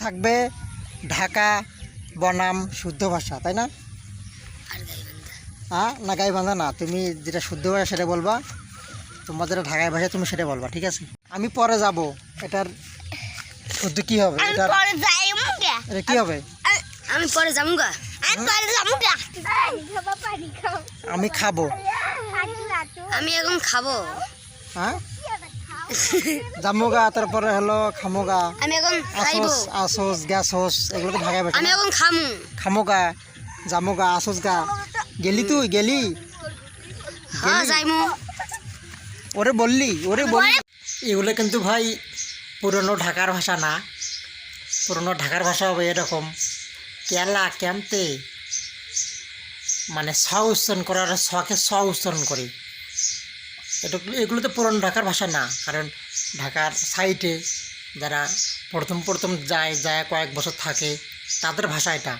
থাকবে ঢাকা বনাম শুদ্ধ ভাষা তাই না? হ্যাঁ না গাইবান্ধা না তুমি যেটা শুদ্ধ ভাষা সেটা বলবা তোমার যেটা ঢাকায় ভাষা তুমি সেটা বলবা ঠিক আছে? আমি পরে যাব এটার শুদ্ধ কি হবে? এটা কি হবে? আমি পরে পরে যামুগা আমি খাব। আমি এখন খাব। হ্যাঁ? জামুগা তারপরে হলো খামোগা আমি এখন খাইবো। আসোস আসোস গ্যাসোস এগুলো তো আমি এখন খামু। খামোগা জামুগা আসোস গা গেলি তুই গেলি। হ্যাঁ যাইমু। ওরে বললি ওরে বললি। এগুলো কিন্তু ভাই পুরনো ঢাকার ভাষা না। পুরনো ঢাকার ভাষা হবে এরকম। কেলা ক্যাম্পতে মানে স উচ্চারণ করার সকে স উচ্চারণ করে। এগুলো তো পুরনো ঢাকার ভাষা না। কারণ ঢাকার সাইটে যারা প্রথম প্রথম যায় যায় কয়েক বছর থাকে, তাদের ভাষা এটা।